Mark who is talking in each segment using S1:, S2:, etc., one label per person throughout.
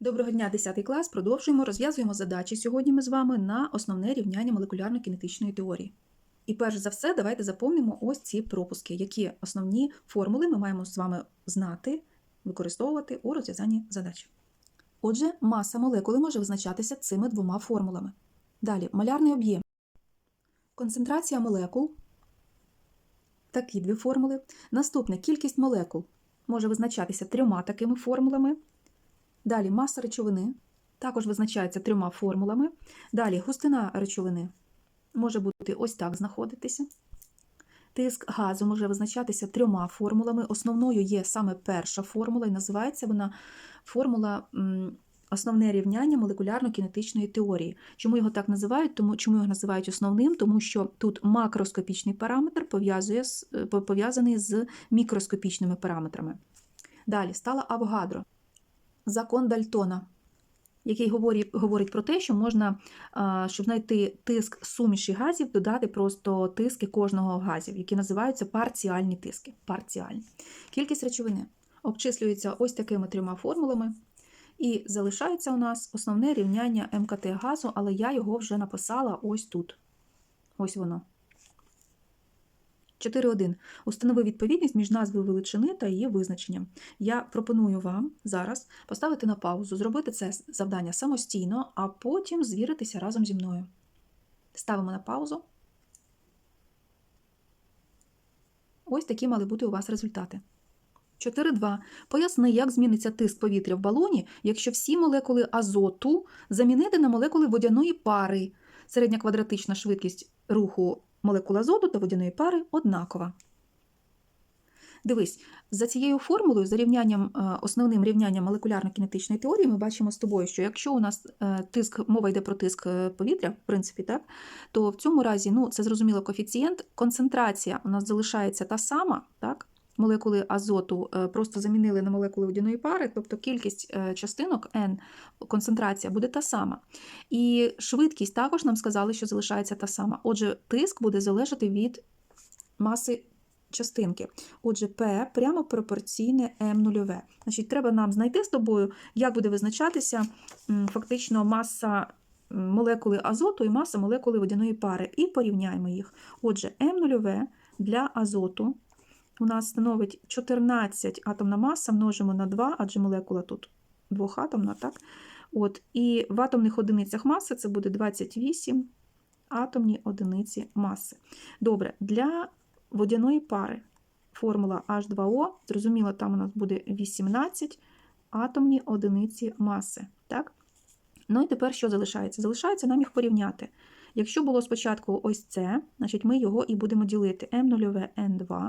S1: Доброго дня, 10 клас. Продовжуємо, розв'язуємо задачі сьогодні ми з вами на основне рівняння молекулярно-кінетичної теорії. І перш за все, давайте заповнимо ось ці пропуски, які основні формули ми маємо з вами знати, використовувати у розв'язанні задач. Отже, маса молекули може визначатися цими двома формулами. Далі, малярний об'єм. Концентрація молекул. Такі дві формули. Наступне кількість молекул може визначатися трьома такими формулами. Далі маса речовини також визначається трьома формулами. Далі густина речовини може бути ось так знаходитися. Тиск газу може визначатися трьома формулами. Основною є саме перша формула, і називається вона формула основне рівняння молекулярно-кінетичної теорії. Чому його так називають? Тому чому його називають основним? Тому що тут макроскопічний параметр е, пов'язаний з мікроскопічними параметрами. Далі стала Авгадро закон Дальтона, який говорить, говорить про те, що можна, щоб знайти тиск суміші газів, додати просто тиски кожного газів, які називаються парціальні тиски. Парціальні. Кількість речовини обчислюється ось такими трьома формулами. І залишається у нас основне рівняння МКТ газу, але я його вже написала ось тут. Ось воно. 4.1. Установи відповідність між назвою величини та її визначенням. Я пропоную вам зараз поставити на паузу, зробити це завдання самостійно, а потім звіритися разом зі мною. Ставимо на паузу. Ось такі мали бути у вас результати. 4.2. Поясни, як зміниться тиск повітря в балоні, якщо всі молекули азоту замінити на молекули водяної пари. Середня квадратична швидкість руху молекул зоду та водяної пари однакова. Дивись, за цією формулою, за рівнянням, е, основним рівнянням молекулярно-кінетичної теорії, ми бачимо з тобою, що якщо у нас е, тиск, мова йде про тиск е, повітря, в принципі, так, то в цьому разі, ну, це зрозуміло коефіцієнт, концентрація у нас залишається та сама, так, молекули азоту е, просто замінили на молекули водяної пари, тобто кількість е, частинок N, концентрація буде та сама. І швидкість також нам сказали, що залишається та сама. Отже, тиск буде залежати від маси частинки. Отже, P прямо пропорційне М0. Значить, треба нам знайти з тобою, як буде визначатися фактично маса молекули азоту і маса молекули водяної пари, і порівняємо їх. Отже, М0 для азоту у нас становить 14 атомна маса, множимо на 2, адже молекула тут двохатомна, так? От, і в атомних одиницях маси це буде 28 атомні одиниці маси. Добре, для водяної пари формула H2O, зрозуміло, там у нас буде 18 атомні одиниці маси. Так? Ну і тепер що залишається? Залишається нам їх порівняти. Якщо було спочатку ось це, значить ми його і будемо ділити М0 N2,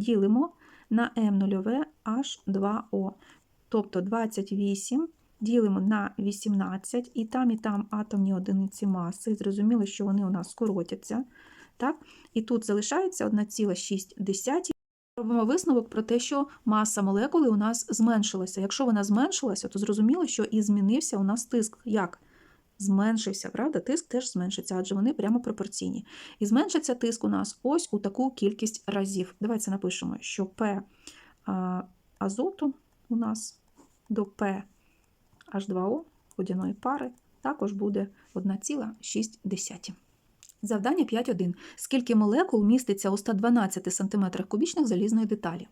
S1: ділимо на М0 H2O, тобто 28 ділимо на 18, і там, і там атомні одиниці маси. Зрозуміло, що вони у нас скоротяться. Так? І тут залишається 1,6. Робимо висновок про те, що маса молекули у нас зменшилася. Якщо вона зменшилася, то зрозуміло, що і змінився у нас тиск. Як? Зменшився, правда? Тиск теж зменшиться, адже вони прямо пропорційні. І зменшиться тиск у нас ось у таку кількість разів. Давайте напишемо, що а, азоту у нас до P H2O водяної пари також буде 1,6. Завдання 5.1. Скільки молекул міститься у 112 см кубічних залізної деталі?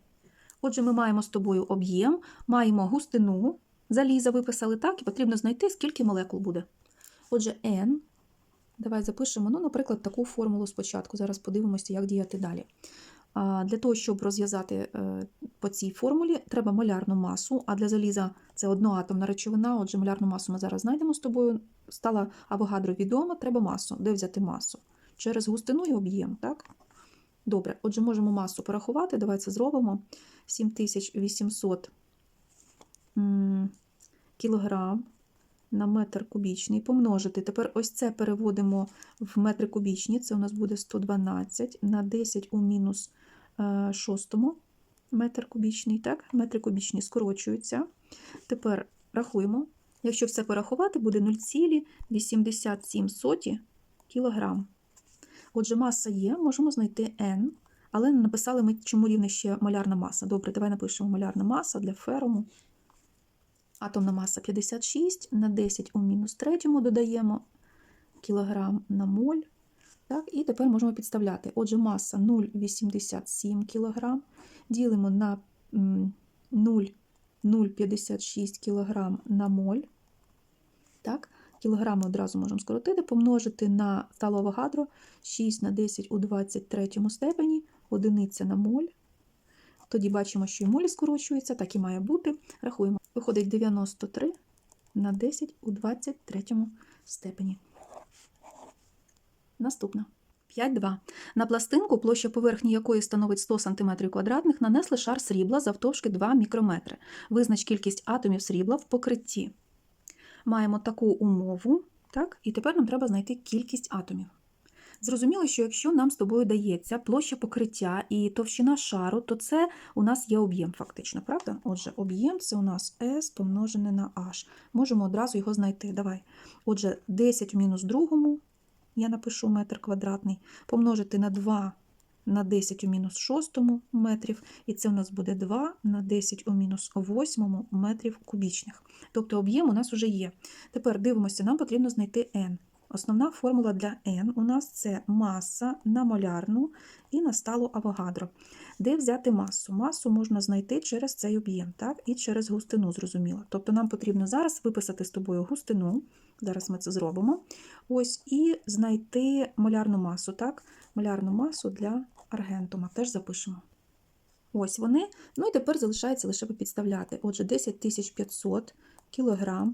S1: Отже, ми маємо з тобою об'єм, маємо густину, заліза виписали так, і потрібно знайти, скільки молекул буде. Отже, N, давай запишемо, ну, наприклад, таку формулу спочатку. Зараз подивимося, як діяти далі. Для того, щоб розв'язати е, по цій формулі, треба молярну масу, а для заліза це одноатомна речовина, отже, молярну масу ми зараз знайдемо з тобою. Стала Авогадро відома, треба масу. Де взяти масу? Через густину і об'єм, так? Добре, отже, можемо масу порахувати. Давай це зробимо. 7800 кілограм на метр кубічний помножити. Тепер ось це переводимо в метри кубічні. Це у нас буде 112 на 10 у мінус е, шостому метр кубічний. Так? Метри кубічні скорочуються. Тепер рахуємо. Якщо все порахувати, буде 0,87 кг. Отже, маса є, можемо знайти n, але написали ми, чому рівне ще малярна маса. Добре, давай напишемо малярна маса для феруму. Атомна маса 56 на 10 у мінус третьому додаємо кілограм на моль. Так, і тепер можемо підставляти. Отже, маса 0,87 кг. Ділимо на м, 0,056 кг на моль. Так, кілограми одразу можемо скоротити, помножити на сталове гадро 6 на 10 у 23 степені, одиниця на моль. Тоді бачимо, що і молі скорочується, так і має бути. Рахуємо. Виходить 93 на 10 у 23 степені. Наступна. 5.2. На пластинку, площа поверхні якої становить 100 см квадратних, нанесли шар срібла завтовшки 2 мікрометри. Визнач кількість атомів срібла в покритті. Маємо таку умову, так? і тепер нам треба знайти кількість атомів. Зрозуміло, що якщо нам з тобою дається площа покриття і товщина шару, то це у нас є об'єм, фактично, правда? Отже, об'єм це у нас S помножене на H. Можемо одразу його знайти. Давай. Отже, 10 в мінус другому, я напишу метр квадратний, помножити на 2 на 10 у мінус шостому метрів, і це у нас буде 2 на 10 у мінус восьмому метрів кубічних. Тобто об'єм у нас вже є. Тепер дивимося, нам потрібно знайти n. Основна формула для n у нас це маса на молярну і на сталу авогадро. Де взяти масу? Масу можна знайти через цей об'єм, так? і через густину, зрозуміло. Тобто нам потрібно зараз виписати з тобою густину, зараз ми це зробимо. Ось, і знайти молярну масу, так? Молярну масу для аргентума. Теж запишемо. Ось вони. Ну і тепер залишається лише підставляти. Отже, 10500 кг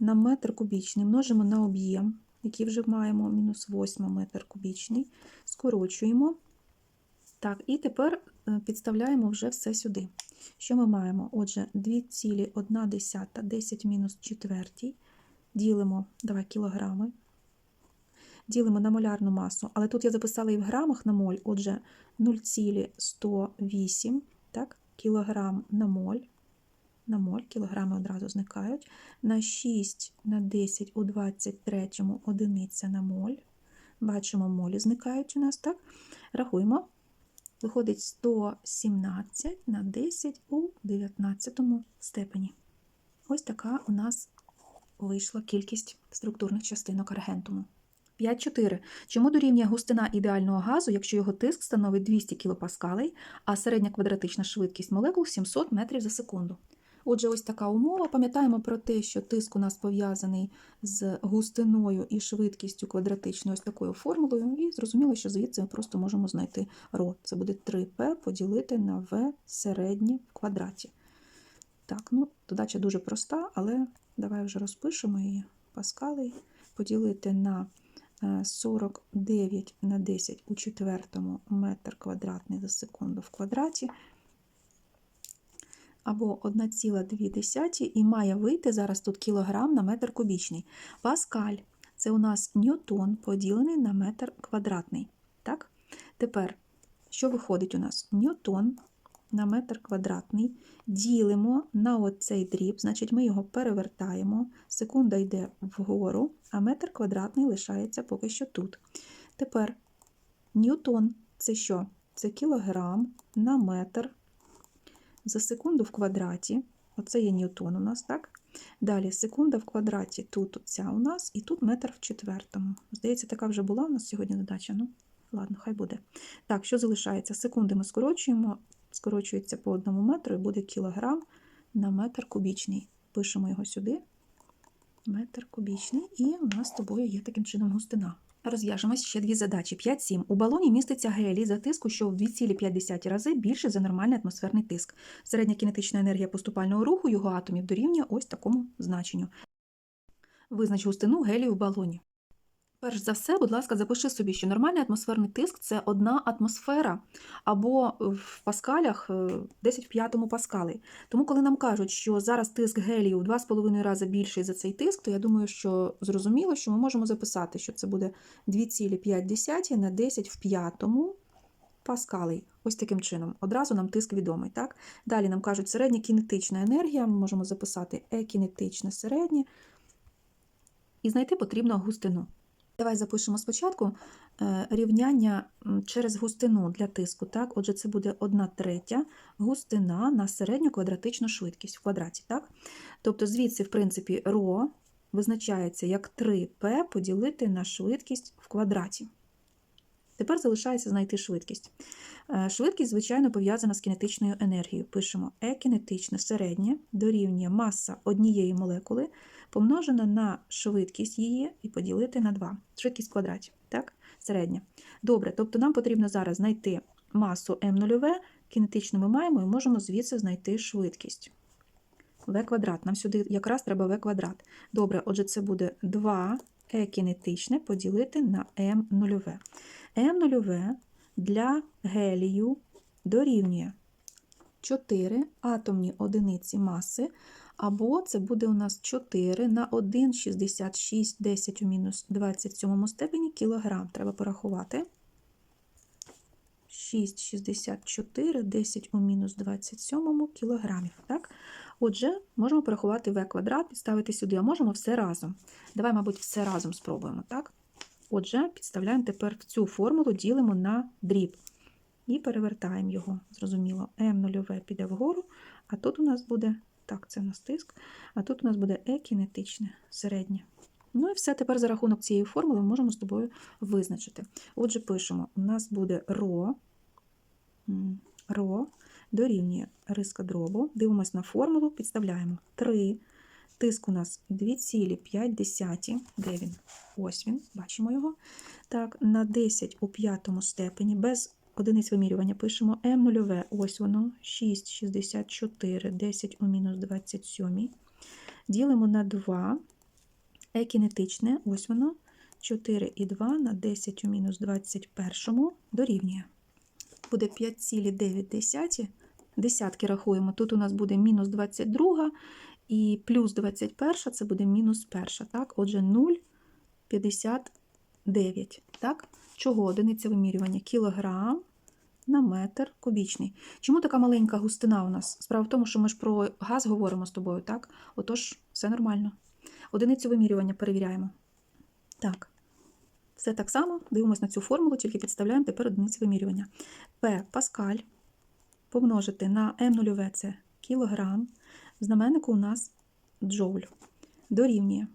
S1: на метр кубічний множимо на об'єм, який вже маємо, мінус 8 метр кубічний, скорочуємо. Так, і тепер е, підставляємо вже все сюди. Що ми маємо? Отже, 2,1 10 мінус 4 ділимо, давай, кілограми, ділимо на молярну масу, але тут я записала і в грамах на моль, отже, 0,108 так, кілограм на моль, на моль, кілограми одразу зникають, на 6 на 10 у 23 одиниця на моль. Бачимо, молі зникають у нас, так? Рахуємо. Виходить 117 на 10 у 19 степені. Ось така у нас вийшла кількість структурних частинок аргентуму. 5.4. Чому дорівнює густина ідеального газу, якщо його тиск становить 200 кПа, а середня квадратична швидкість молекул 700 метрів за секунду? Отже, ось така умова. Пам'ятаємо про те, що тиск у нас пов'язаний з густиною і швидкістю квадратичною ось такою формулою, і зрозуміло, що звідси ми просто можемо знайти ρ. Це буде 3П поділити на В середнє в квадраті. Так, ну, задача дуже проста, але давай вже розпишемо її. Паскали поділити на 49 на 10 у четвертому метр квадратний за секунду в квадраті або 1,2 і має вийти зараз тут кілограм на метр кубічний. Паскаль це у нас ньютон поділений на метр квадратний. Так? Тепер, що виходить у нас? Ньютон на метр квадратний ділимо на оцей дріб, значить ми його перевертаємо, секунда йде вгору, а метр квадратний лишається поки що тут. Тепер ньютон це що? Це кілограм на метр за секунду в квадраті. Оце є ньютон у нас, так? Далі секунда в квадраті, тут ця у нас, і тут метр в четвертому. Здається, така вже була у нас сьогодні задача. Ну, ладно, хай буде. Так, що залишається? Секунди ми скорочуємо, скорочується по одному метру і буде кілограм на метр кубічний. Пишемо його сюди. Метр кубічний, і у нас з тобою є таким чином густина. Розв'яжемось ще дві задачі. 5-7. У балоні міститься гелій за тиску, що в 2,5 рази більше за нормальний атмосферний тиск. Середня кінетична енергія поступального руху його атомів дорівнює ось такому значенню. Визнач густину гелію в балоні. Перш за все, будь ласка, запиши собі, що нормальний атмосферний тиск це одна атмосфера, або в паскалях е, 10 в п'ятому паскали. Тому, коли нам кажуть, що зараз тиск гелію в 2,5 рази більший за цей тиск, то я думаю, що зрозуміло, що ми можемо записати, що це буде 2,5 на 10 в п'ятому паскалей. Ось таким чином. Одразу нам тиск відомий. Так? Далі нам кажуть, середня кінетична енергія, ми можемо записати е кінетичне середнє і знайти потрібно густину. Давай запишемо спочатку е, рівняння через густину для тиску. Так? Отже, це буде 1 третя густина на середню квадратичну швидкість в квадраті. Так? Тобто звідси, в принципі, ρ визначається як 3p поділити на швидкість в квадраті. Тепер залишається знайти швидкість. Е, Швидкість, звичайно, пов'язана з кінетичною енергією. Пишемо E кінетичне середнє дорівнює маса однієї молекули помножена на швидкість її і поділити на 2. Швидкість в квадраті. Так? Середня. Добре, тобто нам потрібно зараз знайти масу m0, кінетичну ми маємо і можемо звідси знайти швидкість. В квадрат. Нам сюди якраз треба v квадрат. Добре, отже, це буде 2 e кінетичне поділити на m0. m0 для гелію дорівнює 4 атомні одиниці маси, або це буде у нас 4 на 1,66 10 у мінус 27 степені кілограм. Треба порахувати. 6,64 10 у мінус 27 кілограмів. Так? Отже, можемо порахувати v квадрат, підставити сюди, а можемо все разом. Давай, мабуть, все разом спробуємо. так? Отже, підставляємо тепер цю формулу, ділимо на дріб. І перевертаємо його. Зрозуміло, М0 піде вгору, а тут у нас буде, так, це у нас а тут у нас буде Е кінетичне, середнє. Ну і все, тепер за рахунок цієї формули ми можемо з тобою визначити. Отже, пишемо, у нас буде ро, ро дорівнює риска дробу. Дивимось на формулу, підставляємо 3. Тиск у нас 2,5. Де він? Ось він, бачимо його. Так, на 10 у п'ятому степені без одиниць вимірювання пишемо М0, ось воно, 6,64, 10 у мінус 27. Ділимо на 2. Е кінетичне, ось воно, 4,2 на 10 у мінус 21 дорівнює. Буде 5,9. Десятки рахуємо. Тут у нас буде мінус 22 і плюс 21 це буде мінус 1. Так? Отже, 0,59. Так? Чого одиниця вимірювання? Кілограм на метр кубічний. Чому така маленька густина у нас? Справа в тому, що ми ж про газ говоримо з тобою, так? Отож, все нормально. Одиницю вимірювання перевіряємо. Так. Все так само, дивимося на цю формулу, тільки підставляємо тепер одиниці вимірювання. P паскаль помножити на М0 це кілограм. В знаменнику у нас джоуль. Дорівнює.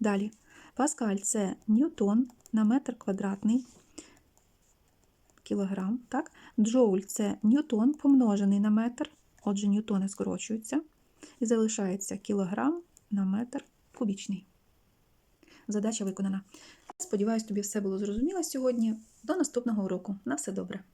S1: Далі. Паскаль це ньютон на метр квадратний кілограм. Так? Джоуль це ньютон помножений на метр. Отже, ньютони скорочуються. І залишається кілограм на метр кубічний. Задача виконана. Сподіваюсь, тобі все було зрозуміло сьогодні. До наступного уроку. На все добре!